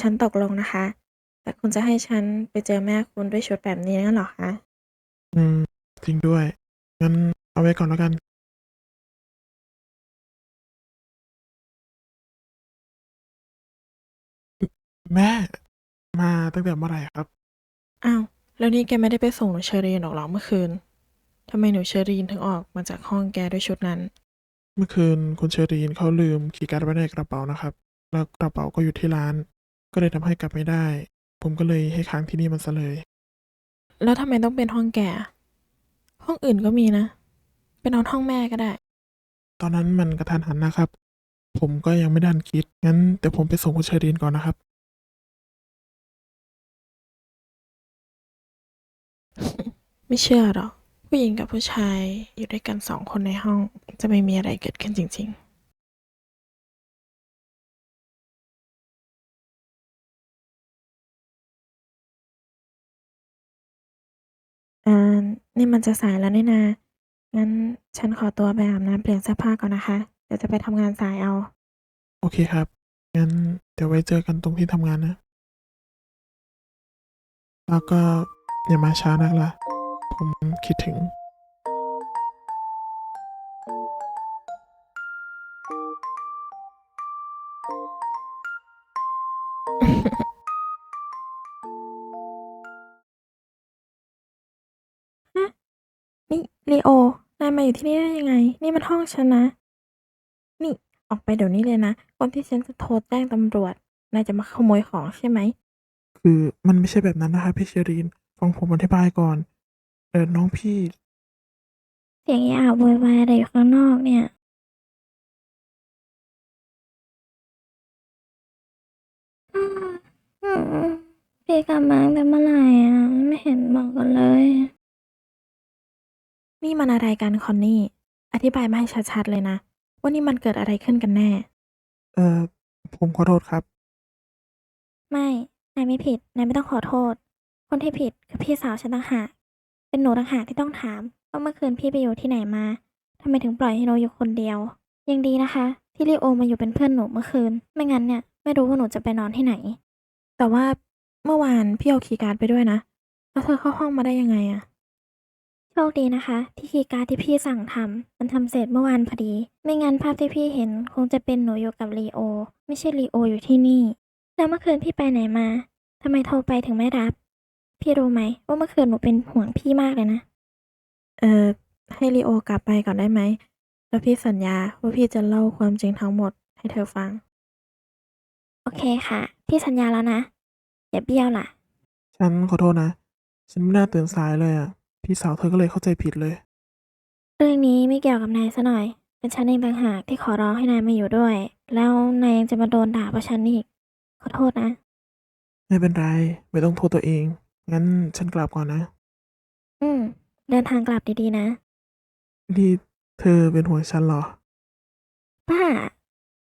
ฉันตกลงนะคะ แต่คุณจะให้ฉันไปเจอแม่คุณด้วยชุดแบบนี้งั้นเหรอคะ อืม จริงด้วย งั้นเอาไว้ก่อนแล้วกัน แม่ มาตั้งแต่เมื่อไหร่ครับ อ้าว แล้วนี่แกไม่ได้ไปส่งหนูเชอรีนหรอกเหรอเมื่อคืนทำไมหนูเชอรีนถึงออกมาจากห้องแกด้วยชุดนั้น เมื่อคืนคุณเชอรีนเขาลืมคีย์การ์ดไว้ในกระเป๋านะครับ แล้วกระเป๋าก็อยู่ที่ร้าน ก็เลยทำให้กลับไม่ได้ ผมก็เลยให้ค้างที่นี่มันซะเลย แล้วทำไมต้องเป็นห้องแกห้องอื่นก็มีนะไปนอนห้องแม่ก็ได้ ตอนนั้นมันกระทันหันนะครับ ผมก็ยังไม่ได้ทันคิดงั้นเดี๋ยวผมไปส่งคุณเชอรีนก่อนนะครับไม่เชื่อหรอกผู้หญิงกับผู้ชายอยู่ด้วยกันสองคนในห้องจะไม่มีอะไรเกิดขึ้นจริง ๆ อ่า นี่มันจะสายแล้วนี่นา งั้นฉันขอตัวไปอาบน้ำเปลี่ยนเสื้อผ้าก่อนนะคะ เดี๋ยวจะไปทำงานสายเอา โอเคครับ งั้นเดี๋ยวไว้เจอกันตรงที่ทำงานนะ แล้วก็อย่ามาช้านักล่ะ ผมคิดถึง ลีโอนายมาอยู่ที่นี่ได้ยังไง นี่มันห้องฉันนะ นี่ ออกไปเดี๋ยวนี้เลยนะก่อนที่ฉันจะโทรแจ้งตำรวจ นายจะมาขโมยของใช่ไหม คือมันไม่ใช่แบบนั้นนะครับพี่เชอรีน ฟังผมอธิบายก่อน เออน้องพี่ เสียงเอะอะโวยวายอะไรอยู่ข้างนอกเนี่ย อืมอืมพี่กลับมาตั้งแต่เมื่อไหร่อะ ไม่เห็นบอกกันเลย นี่มันอะไรกันคอนนี่ อธิบายมาให้ชัดๆเลยนะ ว่านี่มันเกิดอะไรขึ้นกันแน่ เออผมขอโทษครับ ไม่นายไม่ผิดนายไม่ต้องขอโทษ คนที่ผิดคือพี่สาวฉันต่างหากเป็นหนูต่างหากที่ต้องถามว่าเมื่อคืนพี่ไปอยู่ที่ไหนมาทำไมถึงปล่อยให้หนูอยู่คนเดียว ยังดีนะคะ ที่ลีโอมาอยู่เป็นเพื่อนหนูเมื่อคืน ไม่งั้นเนี่ยไม่รู้ว่าหนูจะไปนอนที่ไหน แต่ว่าเมื่อวานพี่เอาคีย์การ์ดไปด้วยนะแล้วเธอเข้าห้องมาได้ยังไงอะ โชคดีนะคะ ที่คีย์การ์ดที่พี่สั่งทำมันทำเสร็จเมื่อวานพอดี ไม่งั้นภาพที่พี่เห็นคงจะเป็นหนูอยู่กับลีโอ ไม่ใช่ลีโออยู่ที่นี่ แล้วเมื่อคืนพี่ไปไหนมาทำไมโทรไปถึงไม่รับ พี่รู้ไหมว่าเมื่อคืนหนูเป็นห่วงพี่มากเลยนะ เออให้ลีโอกลับไปก่อนได้ไหม แล้วพี่สัญญาว่าพี่จะเล่าความจริงทั้งหมดให้เธอฟัง โอเคค่ะ พี่สัญญาแล้วนะ อย่าเบี้ยวล่ะ ฉันขอโทษนะ ฉันไม่น่าตื่นสายเลยอะ พี่สาวเธอก็เลยเข้าใจผิดเลย เรื่องนี้ไม่เกี่ยวกับนายซะหน่อย เป็นฉันเองต่างหากที่ขอร้องให้นายมาอยู่ด้วย แล้วนายยังจะมาโดนด่าเพราะฉันอีก ขอโทษนะ ไม่เป็นไร ไม่ต้องโทษตัวเอง งั้นฉันกลับก่อนนะ อืม เดินทางกลับดีๆนะ นี่เธอเป็นห่วงฉันเหรอ ป้า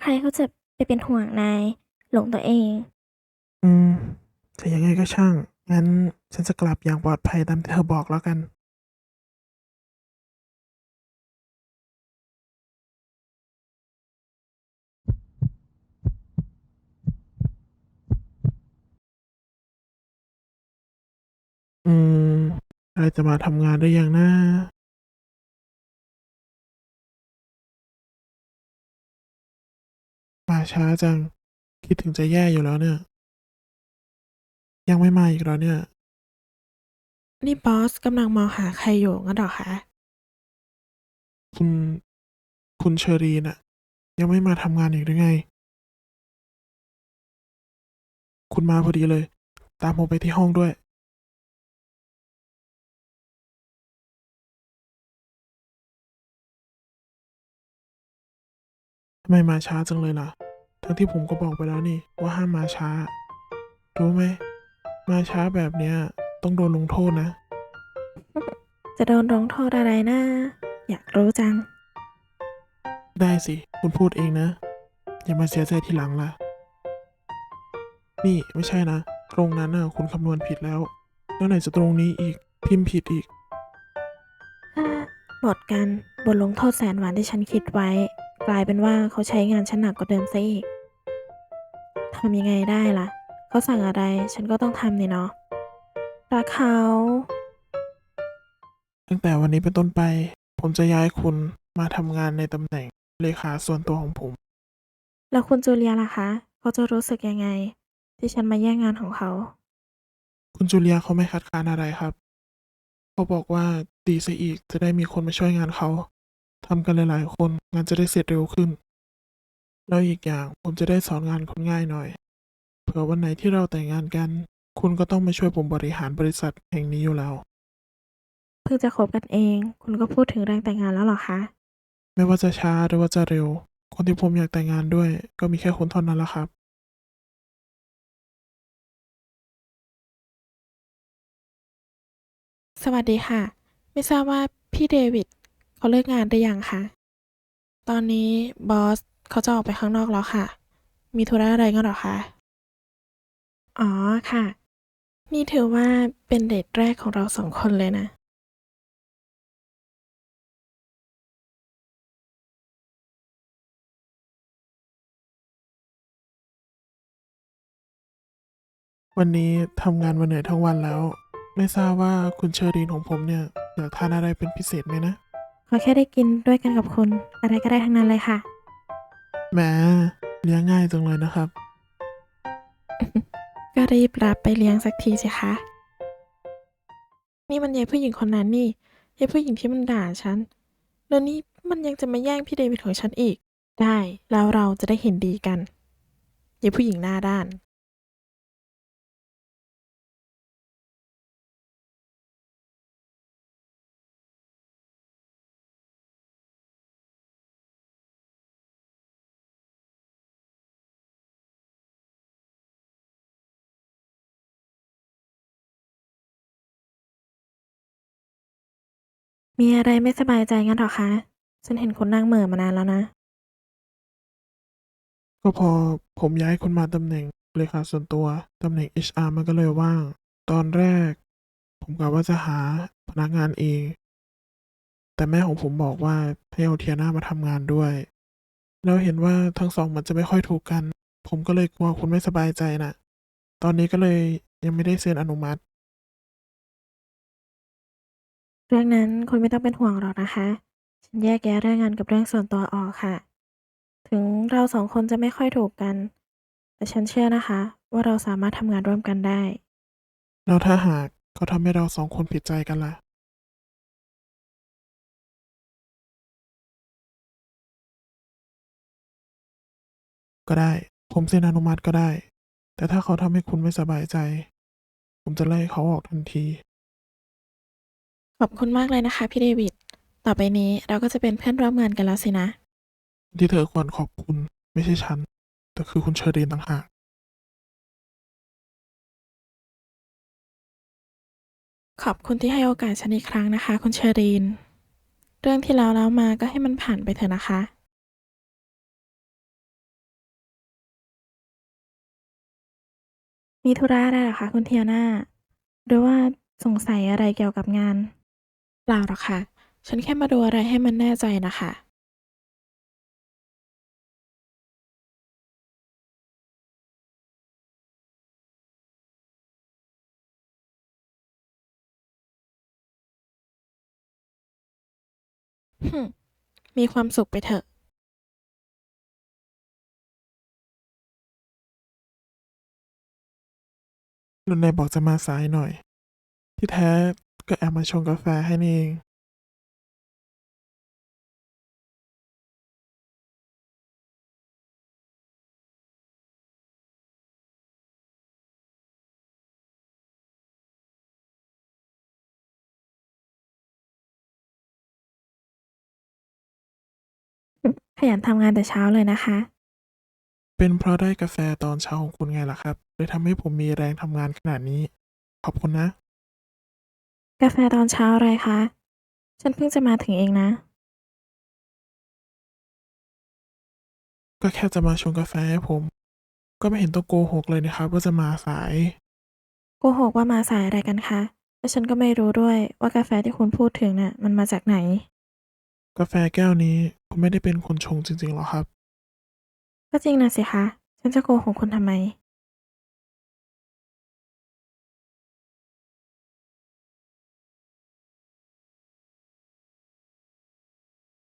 ใครเขาจะไปเป็นห่วงนาย หลงตัวเอง อืม แต่ยังไงก็ช่าง งั้นฉันจะกลับอย่างปลอดภัยตามที่เธอบอกแล้วกันอืมใครจะมาทำงานได้ยังนะมาช้าจัง คิดถึงจะแย่อยู่แล้วเนี่ย ยังไม่มาอีกแล้วเนี่ย นี่บอสกำลังมองหาใครอยู่งั้นเหรอคะ คุณ คุณเชอรีนอะยังไม่มาทำงานอีกหรือไง คุณมาพอดีเลย ตามผมไปที่ห้องด้วย ทำไมมาช้าจังเลยล่ะ ทั้งที่ผมก็บอกไปแล้วนี่ว่าห้ามมาช้า รู้ไหม มาช้าแบบเนี้ย ต้องโดนลงโทษนะ จะโดนลงโทษอะไรนะอยากรู้จัง ได้สิ คุณพูดเองนะ อย่ามาเสียใจทีหลังล่ะ นี่ไม่ใช่นะ ตรงนั้นน่ะคุณคำนวณผิดแล้ว แล้วไหนจะตรงนี้อีก พิมพ์ผิดอีก หมดกันบทลงโทษแสนหวานที่ฉันคิดไว้ กลายเป็นว่าเขาใช้งานฉันหนักกว่าเดิมซะอีกทำยังไงได้ล่ะ เขาสั่งอะไรฉันก็ต้องทำนี่เนาะรักเขาตั้งแต่วันนี้เป็นต้นไป ผมจะย้ายคุณมาทำงานในตำแหน่งเลขาส่วนตัวของผม แล้วคุณจูเลียล่ะคะ เขาจะรู้สึกยังไง ที่ฉันมาแย่งงานของเขา คุณจูเลียเขาไม่คัดค้านอะไรครับ เขาบอกว่าดีซะอีกจะได้มีคนมาช่วยงานเขาทำกันหลายๆคนงานจะได้เสร็จเร็วขึ้น แล้วอีกอย่างผมจะได้สอนงานคนง่ายหน่อย เผื่อวันไหนที่เราแต่งงานกัน คุณก็ต้องมาช่วยผมบริหารบริษัทแห่งนี้อยู่แล้ว เพิ่งจะคบกันเอง คุณก็พูดถึงเรื่องแต่งงานแล้วเหรอคะ ไม่ว่าจะช้าหรือว่าจะเร็ว คนที่ผมอยากแต่งงานด้วย ก็มีแค่คุณเท่านั้นละครับ สวัสดีค่ะ ไม่ทราบว่าพี่เดวิดเขาเลิกงานหรือยังคะตอนนี้บอสเขาจะออกไปข้างนอกแล้วค่ะ มีธุระอะไรกันเหรอคะ อ๋อค่ะ นี่ถือว่าเป็นเดทแรกของเราสองคนเลยนะ วันนี้ทำงานมาเหนื่อยทั้งวันแล้ว ไม่ทราบว่าคุณเชอรีนของผมเนี่ยอยากทานอะไรเป็นพิเศษไหมนะขอแค่ได้กินด้วยกันกับคุณ อะไรก็ได้ทั้งนั้นเลยค่ะ แหมเลี้ยงง่ายจังเลยนะครับ ก็รีบรับไปเลี้ยงสักทีสิคะ นี่มันยายผู้หญิงคนนั้นนี่ยายผู้หญิงที่มันด่าฉัน แล้วนี่มันยังจะมาแย่งพี่เดวิดของฉันอีก ได้ แล้วเราจะได้เห็นดีกันยายผู้หญิงหน้าด้าน มีอะไรไม่สบายใจงั้นหรอคะ ฉันเห็นคุณนั่งเหม่อมานานแล้วนะ ก็พอผมย้ายคุณมาตำแหน่งเลขาส่วนตัวตำแหน่ง HR มันก็เลยว่าง ตอนแรก ผมกะว่าจะหาพนักงานเอง แต่แม่ของผมบอกว่าให้เอาเทียนามาทำงานด้วย แล้วเห็นว่าทั้งสองมันจะไม่ค่อยถูกกัน ผมก็เลยกลัวคุณไม่สบายใจน่ะ ตอนนี้ก็เลยยังไม่ได้เซ็นอนุมัติ รื่องนั้นคุณไม่ต้องเป็นห่วงหรอกนะคะ ฉันแยกแยะเรื่องงานกับเรื่องส่วนตัวออกค่ะ ถึงเราสองคนจะไม่ค่อยถูกกัน แต่ฉันเชื่อนะคะ ว่าเราสามารถทำงานร่วมกันได้ แล้วถ้าหากเขาทำให้เราสองคนผิดใจกันล่ะ ก็ได้ ผมเซ็นอนุมัติก็ได้ แต่ถ้าเขาทำให้คุณไม่สบายใจ ผมจะไล่เขาออกทันที อบคุณมากเลยนะคะพี่เดวิด ต่อไปนี้เราก็จะเป็นเพื่อนร่วมงานกันแล้วสินะ ที่เธอควรขอบคุณไม่ใช่ฉัน แต่คือคุณเชอรีนต่างหาก ขอบคุณที่ให้โอกาสฉันอีกครั้งนะคะ คุณเชอรีน เรื่องที่แล้วแล้วมาก็ให้มันผ่านไปเถอะนะคะ มีธุระอะไรเหรอคะคุณเทียนาหรือว่าสงสัยอะไรเกี่ยวกับงาน เปล่าหรอกค่ะ ฉันแค่มาดูอะไรให้มันแน่ใจนะคะ หึมมีความสุขไปเถอะรุ่นนายบอกจะมาสายหน่อย ที่แท้ ก็แอบมาชงกาแฟให้นี่เองขยันทำงานแต่เช้าเลยนะคะ เป็นเพราะได้กาแฟตอนเช้าของคุณไงล่ะครับเลยทำให้ผมมีแรงทำงานขนาดนี้ ขอบคุณนะ กาแฟตอนเช้าอะไรคะ ฉันเพิ่งจะมาถึงเองนะ ก็แค่จะมาชงกาแฟให้ผม ก็ไม่เห็นต้องโกหกเลยนะครับ ว่าจะมาสาย โกหกว่ามาสายอะไรกันคะและฉันก็ไม่รู้ด้วยว่ากาแฟที่คุณพูดถึงน่ะ มันมาจากไหน กาแฟแก้วนี้ผมไม่ได้เป็นคนชงจริงๆหรอครับ ก็จริงนะสิคะ ฉันจะโกหกคุณทำไม